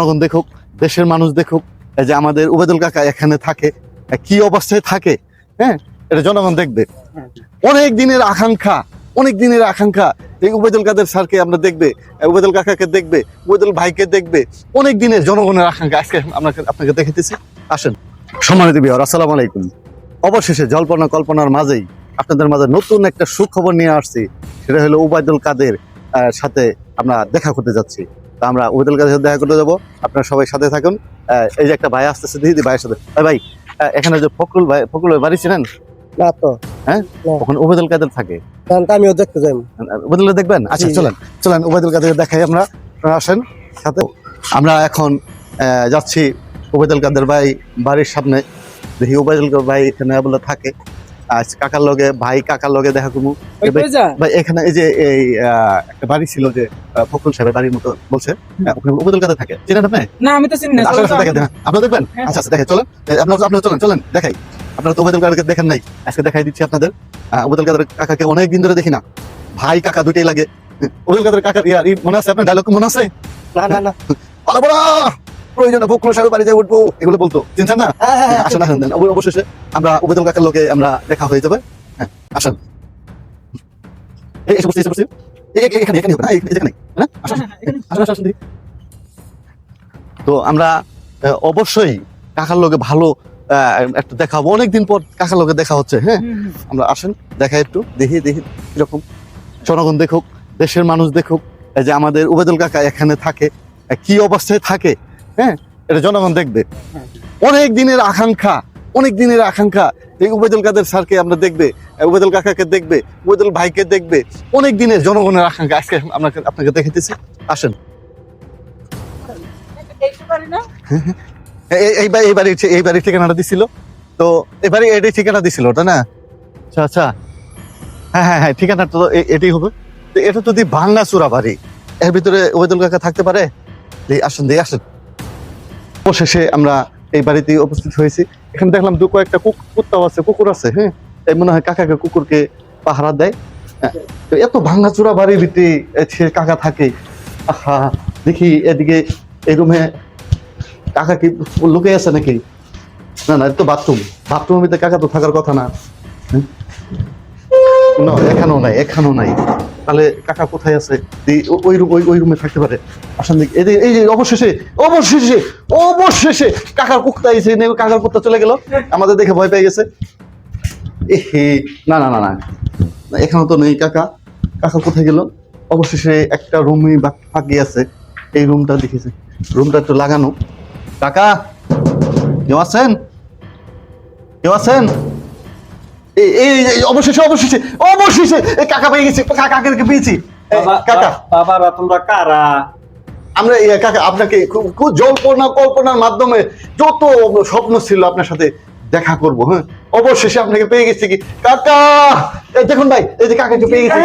জনগণ দেখুক, দেশের মানুষ দেখুক, এই যে আমাদের উবেদুল কাকা এখানে থাকে কি অবস্থায় থাকে হ্যাঁ? এটা জনগণ দেখবে। অনেক দিনের আকাঙ্ক্ষা, অনেক দিনের আকাঙ্ক্ষা, এই উবেদুল কাদের স্যারকে আমরা দেখবে উবেদুল কাকাকে দেখবে, উবেদুল ভাইকে দেখবে, অনেক দিনের জনগণের আকাঙ্ক্ষা। আজকে আপনাকে আপনাকে দেখেতেছি আসেন। সম্মানিত বিহার আসসালামু আলাইকুম। অবশেষে জল্পনা কল্পনার মাঝেই আপনাদের মাঝে নতুন একটা সুখবর নিয়ে আসছি, সেটা হলো উবায়দুল কাদের সাথে আমরা দেখা করতে যাচ্ছি। তা আমরা উবায়দুল কাদের সাথে দেখা করতে যাব। আপনারা সবাই সাথে থাকুন। এই যে একটা ভাই আসতেছে দিদি ভাইয়ের সাথে। ভাই ভাই এখানে যে ফকরুল ভাই ফকরুল ভাই বাড়ি ছিলেন না তো। ওখানে উবায়দুল কাদের থাকে। আমিও দেখতে যাই। উবায়দুল দেখবেন? আচ্ছা চলেন চলেন উবায়দুল কাদের দেখাই আমরা। আপনারা আসেন সাথে। আমরা এখন আহ, যাচ্ছি উবায়দুল কাদের ভাই বাড়ির সামনে। দেখি কাদের ভাই এখানে বলে থাকে। আজ কাকার লগে ভাই কাকার লগে দেখা করব। ভাই এখানে এই যে এই একটা বাড়ি ছিল যে ফখরুল সাহেবের বাড়ির মতো বলছে আহ, ওখানে উবায়দুল কাদের থাকে। চিনেন আপনি? না আমি তো চিনি না আসলে দেখেন আপনারা দেখবেন? হ্যাঁ। আচ্ছা আচ্ছা দেখেন চলেন। আপনারা আপনারা চলেন চলেন দেখাই। আপনারা তো কাদেরকে দেখেন নাই। আজকে দেখাই দিচ্ছি আপনাদের। কাদের কাকাকে অনেক দিন ধরে দেখি না। ভাই কাকা দুটেই লাগে। উবায়দুল কাদের কাকার ইয়ার ই মনে আছে আপনার? ডায়লগ মনে আছে? না না না। প্রয়োজনে ফখরুল সাহেবের বাড়িতে উঠবো এগুলো বলতো। চিনছেন না? আসেন আসেন দেন। অব- অবশেষে আমরা উবেদুল কাকার লোকে আমরা দেখা হয়ে যাবে। হ্যাঁ আসেন। এসে বসছি এসে বসছি। এই এই- এখানে এখানে হবে না এই এই হ্যাঁ আসেন। আসেন আসেন, আসেন তো আমরা অবশ্যই কাকার লোকে ভালো আহ, একটা দেখা হব অনেকদিন পর কাকার লোকে দেখা হচ্ছে হ্যাঁ? আমরা আসেন দেখা একটু দেখি দেখি কীরকম। জনগণ দেখুক দেশের মানুষ দেখুক যে আমাদের উবেদুল কাকা এখানে থাকে কি অবস্থায় থাকে হ্যাঁ? এটা জনগণ দেখবে। অনেক দিনের আকাঙ্ক্ষা, অনেক দিনের আকাঙ্ক্ষা। এই উবেদুল কাদের স্যারকে আমরা দেখবে উবেদুল কাকাকে দেখবে উবেদুল ভাইকে দেখবে। অনেক দিনের জনগণের আকাঙ্ক্ষা। আজকে আপনাকে আপনাকে দেখেতেছি আসেন। এই- এই- এই এই বাড়ির এই বাড়ির ঠিকানাটা দিছিল। তো এই বাড়ি এটাই ঠিকানা দিছিল ওটা না? আচ্ছা আচ্ছা। হ্যাঁ হ্যাঁ হ্যাঁ ঠিকানা তো এটাই হবে। তো এটা তো দি ভাঙ্গা চূড়া বাড়ি এর ভিতরে ওবেদুল কাকা থাকতে পারে? আসেন দিয়ে আসেন। অবশেষে আমরা এই বাড়িতে উপস্থিত হয়েছি। এখানে দেখলাম দু কয়েকটা কুত্তাও আছে কুকুর আছে হ্যাঁ? এই মনে হয় কাকাকে কুকুরকে পাহারা দেয়। হ্যাঁ, তো এত ভাঙ্গা চূড়া বাড়ির ভিতরে এ সে কাকা থাকে। আহা দেখি এদিকে এই রুমে কাকা কি লুকে আছে নাকি? না না তো বাথরুম। বাথরুমের ভিতরে কাকা তো থাকার কথা না। হুম? না এখানেও নাই এখানেও নাই। তাহলে কাকা কোথায় আছে? ওই রুম ওই ওই রুমে থাকতে পারে। আসেন দেখি এই এই যে অবশেষে অবশেষে অবশেষে কাকার কুত্তা এসে নেই কাকার কুত্তা চলে গেল। আমাদের দেখে ভয় পেয়ে গেছে। এহে না না না না না, এখানেও তো নেই কাকা। কাকা কোথায় গেল? অবশেষে একটা রুমই ফাঁকি আছে। এই রুমটা দেখেছে। রুমটা একটু লাগানো। কাকা কেউ আছেন? কেউ আছেন? এই অবশেষে অবশেষে অবশেষে এই কাকা পেয়ে গেছি। কাকা কাকাকে পেয়েছি। কাকা। বাবারা তোমরা কারা? আমরা কাকা আপনাকে খুব জল্পনা কল্পনার মাধ্যমে যত স্বপ্ন ছিল আপনার সাথে দেখা করব হ্যাঁ? অবশেষে আপনাকে পেয়ে গেছি কি? কাকা! দেখুন ভাই, এই যে কাকা পেয়ে গেছি।